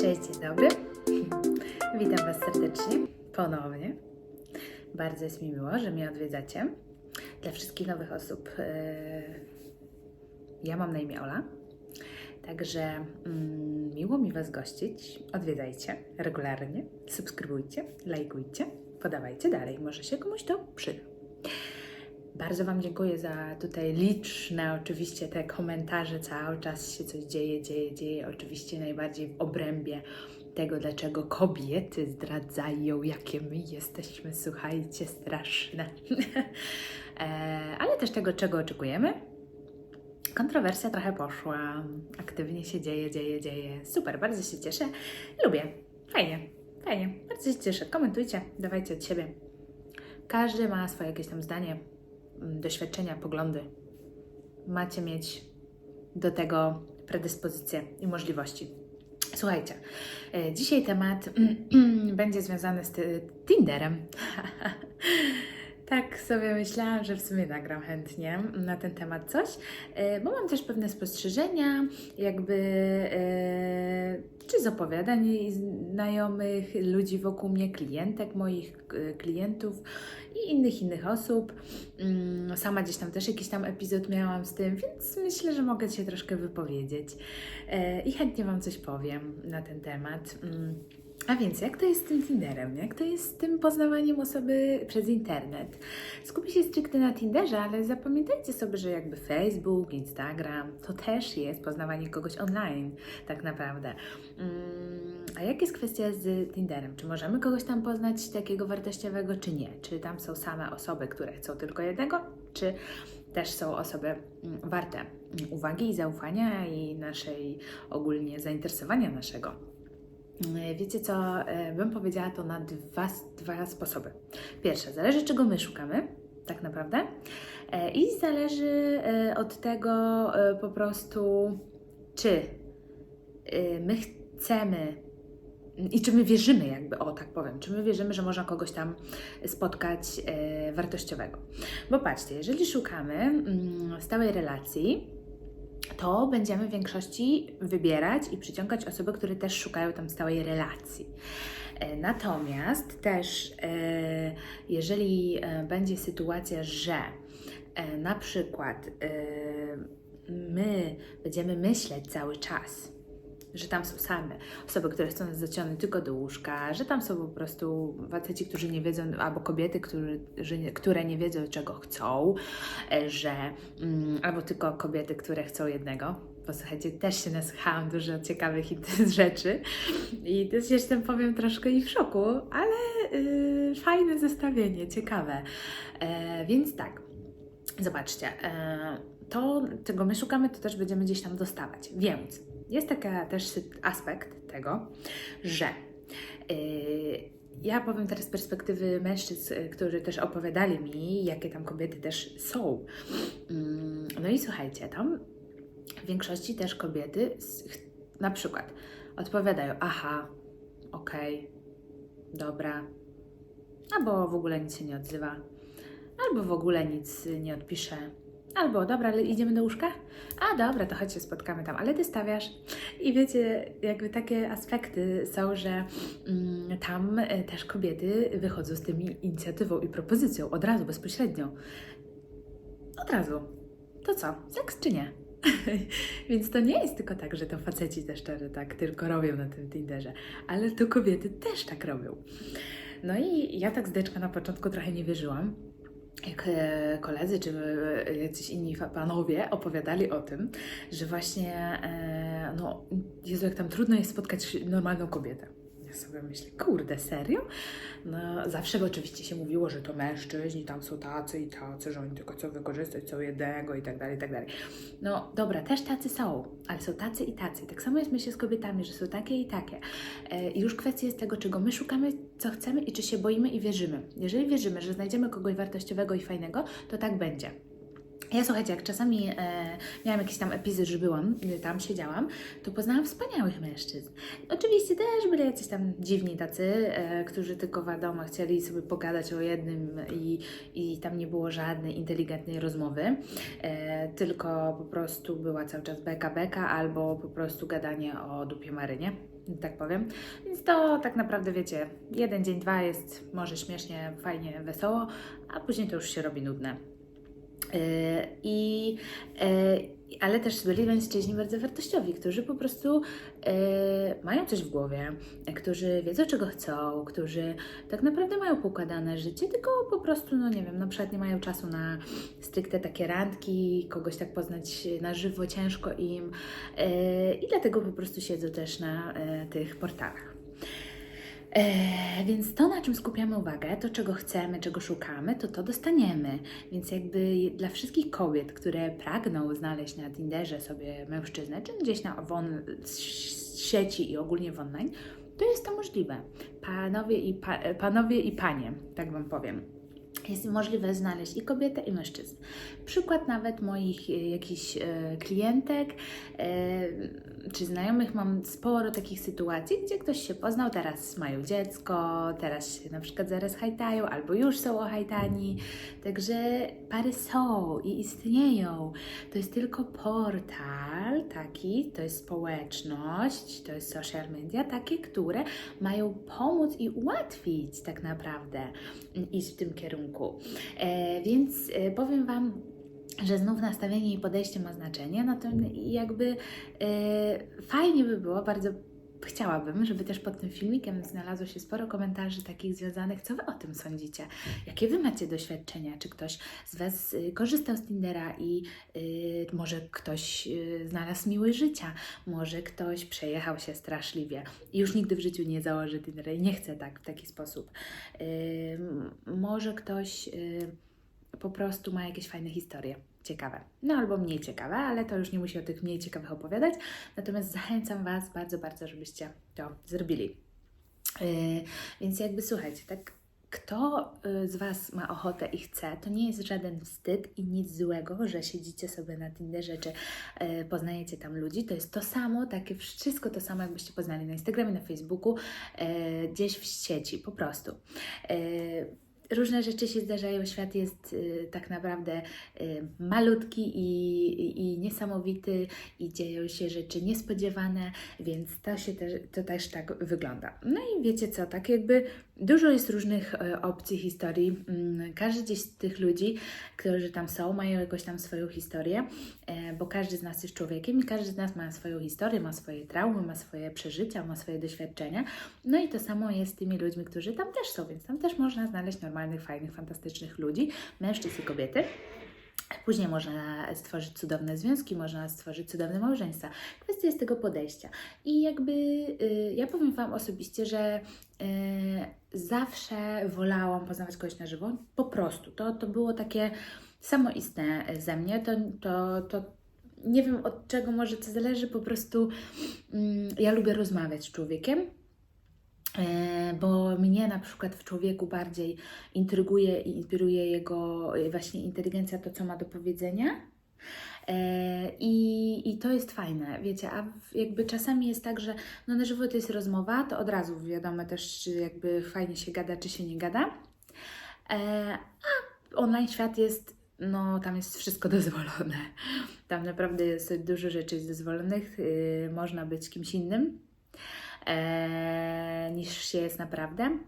Cześć, dzień dobry. Witam Was serdecznie ponownie. Bardzo jest mi miło, że mnie odwiedzacie. Dla wszystkich nowych osób, e, ja mam na imię Ola. Także mm, miło mi Was gościć. Odwiedzajcie regularnie, subskrybujcie, lajkujcie, podawajcie dalej. Może się komuś to przyda. Bardzo Wam dziękuję za tutaj liczne, oczywiście te komentarze. Cały czas się coś dzieje, dzieje, dzieje. Oczywiście najbardziej w obrębie tego, dlaczego kobiety zdradzają, jakie my jesteśmy, słuchajcie, straszne. E, Ale też tego, czego oczekujemy. Kontrowersja trochę poszła, aktywnie się dzieje, dzieje, dzieje. Super, bardzo się cieszę. Lubię. Fajnie, fajnie. Bardzo się cieszę. Komentujcie, dawajcie od siebie. Każdy ma swoje jakieś tam zdanie, doświadczenia, poglądy. Macie mieć do tego predyspozycje i możliwości. Słuchajcie, e, dzisiaj temat będzie związany z Tinderem. tak sobie myślałam, że w sumie nagram chętnie na ten temat coś, e, bo mam też pewne spostrzeżenia, jakby e, czy z opowiadań znajomych, ludzi wokół mnie, klientek moich, klientów i innych innych osób. Mm, Sama gdzieś tam też jakiś tam epizod miałam z tym, więc myślę, że mogę się troszkę wypowiedzieć E, i chętnie Wam coś powiem na ten temat. A więc, jak to jest z tym Tinderem? Jak to jest z tym poznawaniem osoby przez internet? Skupię się stricte na Tinderze, ale zapamiętajcie sobie, że jakby Facebook, Instagram to też jest poznawanie kogoś online, tak naprawdę. Mm, A jak jest kwestia z Tinderem? Czy możemy kogoś tam poznać takiego wartościowego, czy nie? Czy tam są same osoby, które chcą tylko jednego, czy też są osoby mm, warte uwagi i zaufania i naszej ogólnie zainteresowania naszego? Mm, Wiecie co, e, bym powiedziała to na dwa, dwa sposoby. Pierwsze, zależy czego my szukamy, tak naprawdę, E, i zależy e, od tego e, po prostu, czy e, my chcemy i czy my wierzymy, jakby, o tak powiem, czy my wierzymy, że można kogoś tam spotkać e, wartościowego. Bo patrzcie, jeżeli szukamy mm, stałej relacji, to będziemy w większości wybierać i przyciągać osoby, które też szukają tam stałej relacji. E, Natomiast też, e, jeżeli e, będzie sytuacja, że na przykład my będziemy myśleć cały czas, że tam są same osoby, które chcą nas zaciągnąć tylko do łóżka, że tam są po prostu faceci, którzy nie wiedzą, albo kobiety, nie, które nie wiedzą, czego chcą, e, że mm, albo tylko kobiety, które chcą jednego. Posłuchajcie, też się nasłuchałam dużo ciekawych rzeczy i też jestem, powiem, troszkę i w szoku, ale y, fajne zestawienie, ciekawe. E, więc tak, zobaczcie, e, to, czego my szukamy, to też będziemy gdzieś tam dostawać. Więc jest taki też aspekt tego, że yy, ja powiem teraz z perspektywy mężczyzn, y, którzy też opowiadali mi, jakie tam kobiety też są. Mm, No i słuchajcie, tam w większości też kobiety na przykład odpowiadają, aha, okej, dobra, albo w ogóle nic się nie odzywa, albo w ogóle nic nie odpisze, albo dobra, idziemy do łóżka? A dobra, to chodź się spotkamy tam, ale ty stawiasz. I wiecie, jakby takie aspekty są, że mm, tam e, też kobiety wychodzą z tymi inicjatywą i propozycją od razu, bezpośrednio. Od razu. To co? Seks czy nie? Więc to nie jest tylko tak, że to faceci też szczerze tak tylko robią na tym Tinderze, ale to kobiety też tak robią. No i ja tak z deczka na początku trochę nie wierzyłam, jak e, koledzy czy e, jacyś inni panowie opowiadali o tym, że właśnie, e, no, Jezu, jak tam trudno jest spotkać normalną kobietę. Ja sobie myślę, kurde, serio? No, zawsze oczywiście się mówiło, że to mężczyźni, tam są tacy i tacy, że oni tylko chcą wykorzystać co jednego i tak dalej, i tak dalej. No dobra, też tacy są, ale są tacy i tacy. Tak samo jest myślę z kobietami, że są takie i takie. E, I już kwestia jest tego, czego my szukamy, co chcemy i czy się boimy i wierzymy. Jeżeli wierzymy, że znajdziemy kogoś wartościowego i fajnego, to tak będzie. Ja słuchajcie, jak czasami e, miałam jakiś tam epizod, że byłam, tam siedziałam, to poznałam wspaniałych mężczyzn. Oczywiście też byli jacyś tam dziwni tacy, e, którzy tylko wiadomo chcieli sobie pogadać o jednym i, i tam nie było żadnej inteligentnej rozmowy, e, tylko po prostu była cały czas beka beka albo po prostu gadanie o dupie Marynie. Tak powiem. Więc to tak naprawdę wiecie, jeden dzień, dwa jest może śmiesznie, fajnie, wesoło, a później to już się robi nudne. Yy, I, yy, ale też byli mężczyźni bardzo wartościowi, którzy po prostu yy, mają coś w głowie, którzy wiedzą, czego chcą, którzy tak naprawdę mają poukładane życie, tylko po prostu, no nie wiem, na przykład nie mają czasu na stricte takie randki, kogoś tak poznać na żywo, ciężko im i dlatego po prostu siedzą też na tych portalach. E, więc to, na czym skupiamy uwagę, to czego chcemy, czego szukamy, to to dostaniemy. Więc jakby dla wszystkich kobiet, które pragną znaleźć na Tinderze sobie mężczyznę, czy gdzieś na won, sieci i ogólnie w online, to jest to możliwe. Panowie i, pa, panowie i panie, tak Wam powiem jest możliwe znaleźć i kobietę, i mężczyznę. Przykład nawet moich e, jakichś e, klientek e, czy znajomych mam sporo takich sytuacji, gdzie ktoś się poznał, teraz mają dziecko, teraz się na przykład zaraz hajtają, albo już są ohajtani. Także pary są i istnieją. To jest tylko portal taki, to jest społeczność, to jest social media, takie, które mają pomóc i ułatwić tak naprawdę iść w tym kierunku. E, więc e, powiem Wam, że znów nastawienie i podejście ma znaczenie, no to jakby e, fajnie by było, bardzo chciałabym, żeby też pod tym filmikiem znalazło się sporo komentarzy takich związanych, co Wy o tym sądzicie? Jakie Wy macie doświadczenia? Czy ktoś z Was y, korzystał z Tindera i y, może ktoś znalazł miłość życia? Może ktoś przejechał się straszliwie i już nigdy w życiu nie założy Tindera i nie chce tak w taki sposób? Może ktoś po prostu ma jakieś fajne historie ciekawe. No albo mniej ciekawe, ale to już nie musi o tych mniej ciekawych opowiadać. Natomiast zachęcam Was bardzo, bardzo, żebyście to zrobili. Yy, więc jakby słuchajcie, tak kto y, z Was ma ochotę i chce, to nie jest żaden wstyd i nic złego, że siedzicie sobie na Tinderze czy y, poznajecie tam ludzi. To jest to samo, takie wszystko to samo, jakbyście poznali na Instagramie, na Facebooku, y, gdzieś w sieci, po prostu różne rzeczy się zdarzają. Świat jest y, tak naprawdę y, malutki i, i, i, niesamowity i dzieją się rzeczy niespodziewane, więc to się też, to też tak wygląda. No i wiecie co, tak jakby Dużo jest różnych e, opcji, historii. Mm, każdy z tych ludzi, którzy tam są, mają jakąś tam swoją historię, e, bo każdy z nas jest człowiekiem i każdy z nas ma swoją historię, ma swoje traumy, ma swoje przeżycia, ma swoje doświadczenia. No i to samo jest z tymi ludźmi, którzy tam też są, więc tam też można znaleźć normalnych, fajnych, fantastycznych ludzi, mężczyzn i kobiety. Później można stworzyć cudowne związki, można stworzyć cudowne małżeństwa. Kwestia jest tego podejścia. I jakby y, ja powiem Wam osobiście, że y, zawsze wolałam poznawać kogoś na żywo. Po prostu. To, to było takie samoistne ze mnie. To, to, to nie wiem od czego może to zależy, po prostu mm, ja lubię rozmawiać z człowiekiem bo mnie na przykład w człowieku bardziej intryguje i inspiruje jego e, właśnie inteligencja, to co ma do powiedzenia. E, I, I to jest fajne, wiecie, a jakby czasami jest tak, że no na żywo to jest rozmowa, to od razu wiadomo też, czy jakby fajnie się gada, czy się nie gada. A online świat jest, no tam jest wszystko dozwolone. Tam naprawdę jest dużo rzeczy jest dozwolonych, y, można być kimś innym e, niż się jest naprawdę.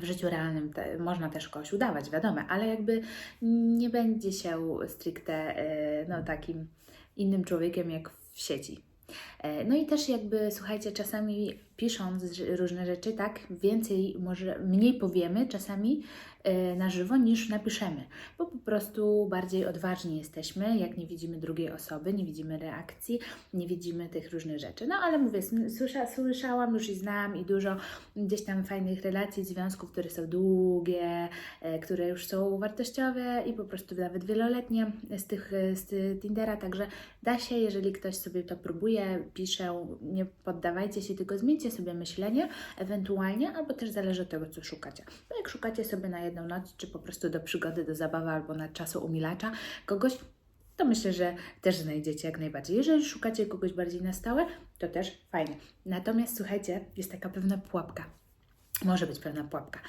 W życiu realnym te, można też kogoś udawać, wiadomo, ale jakby nie będzie się stricte e, no, takim innym człowiekiem jak w sieci. E, no i też jakby, słuchajcie, czasami pisząc różne rzeczy, tak, więcej, może mniej powiemy czasami e, na żywo niż napiszemy, bo po prostu bardziej odważni jesteśmy, jak nie widzimy drugiej osoby, nie widzimy reakcji, nie widzimy tych różnych rzeczy. No ale mówię, słysza, słyszałam już i znam i dużo gdzieś tam fajnych relacji, związków, które są długie, e, które już są wartościowe i po prostu nawet wieloletnie z tych z Tindera, także da się, jeżeli ktoś sobie to próbuje, pisze, nie poddawajcie się, tylko zmieńcie sobie myślenie, ewentualnie, albo też zależy od tego, co szukacie. Bo jak szukacie sobie na jedną noc, czy po prostu do przygody, do zabawy, albo na czasu umilacza kogoś, to myślę, że też znajdziecie jak najbardziej. Jeżeli szukacie kogoś bardziej na stałe, to też fajnie. Natomiast słuchajcie, jest taka pewna pułapka. Może być pewna pułapka,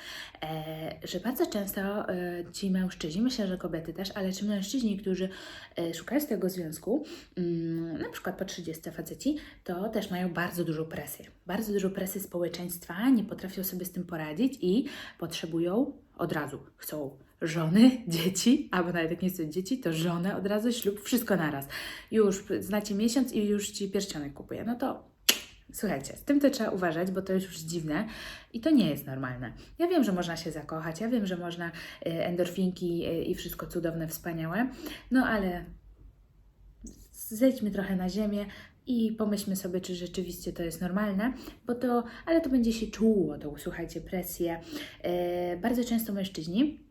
e, że bardzo często e, ci mężczyźni, myślę, że kobiety też, ale ci mężczyźni, którzy e, szukają tego związku, mm, na przykład po 30 faceci, to też mają bardzo dużą presję. Bardzo dużą presję społeczeństwa, nie potrafią sobie z tym poradzić i potrzebują od razu. Chcą żony, dzieci, albo nawet jak nie chcą dzieci, to żonę od razu, ślub, wszystko naraz. Już znacie miesiąc i już ci pierścionek kupuje. No to Słuchajcie, z tym to trzeba uważać, bo to jest już dziwne i to nie jest normalne. Ja wiem, że można się zakochać, ja wiem, że można y, endorfinki y, i wszystko cudowne, wspaniałe, no ale zejdźmy trochę na ziemię i pomyślmy sobie, czy rzeczywiście to jest normalne, bo to, ale to będzie się czuło, tą, słuchajcie, presję. Y, bardzo często mężczyźni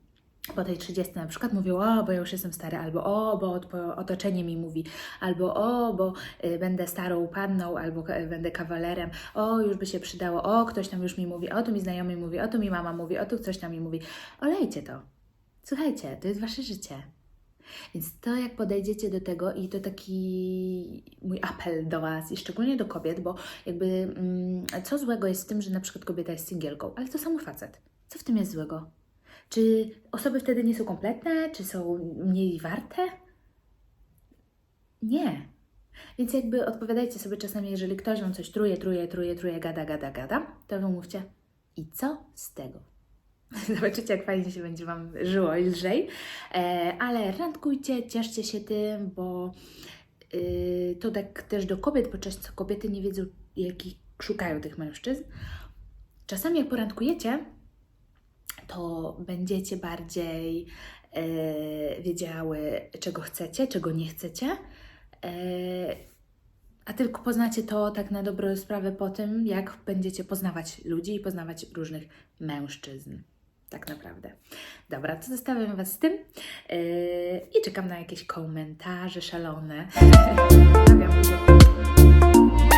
po tej 30 na przykład mówią, o, bo ja już jestem stary, albo o, bo otoczenie mi mówi, albo o, bo y, będę starą panną, albo ka- będę kawalerem, o, już by się przydało, o, ktoś tam już mi mówi, o, tu mi znajomy mówi, o, tu mi mama mówi, o, tu ktoś tam mi mówi. Olejcie to. Słuchajcie, to jest Wasze życie. Więc to, jak podejdziecie do tego, i to taki mój apel do Was, i szczególnie do kobiet, bo jakby mm, co złego jest w tym, że na przykład kobieta jest singielką, ale to samo facet. Co w tym jest złego? Czy osoby wtedy nie są kompletne? Czy są mniej warte? Nie. Więc jakby odpowiadajcie sobie czasami, jeżeli ktoś Wam coś truje, truje, truje, truje, gada, gada, gada, to Wy mówcie i co z tego? Zobaczycie, jak fajnie się będzie Wam żyło i lżej. E, ale randkujcie, cieszcie się tym, bo y, to tak też do kobiet, bo często kobiety nie wiedzą, jakich szukają tych mężczyzn. Czasami jak porandkujecie, to będziecie bardziej e, wiedziały, czego chcecie, czego nie chcecie. E, a tylko poznacie to tak na dobrą sprawę po tym, jak będziecie poznawać ludzi i poznawać różnych mężczyzn. Tak naprawdę. Dobra, to zostawiam Was z tym yy, i czekam na jakieś komentarze szalone.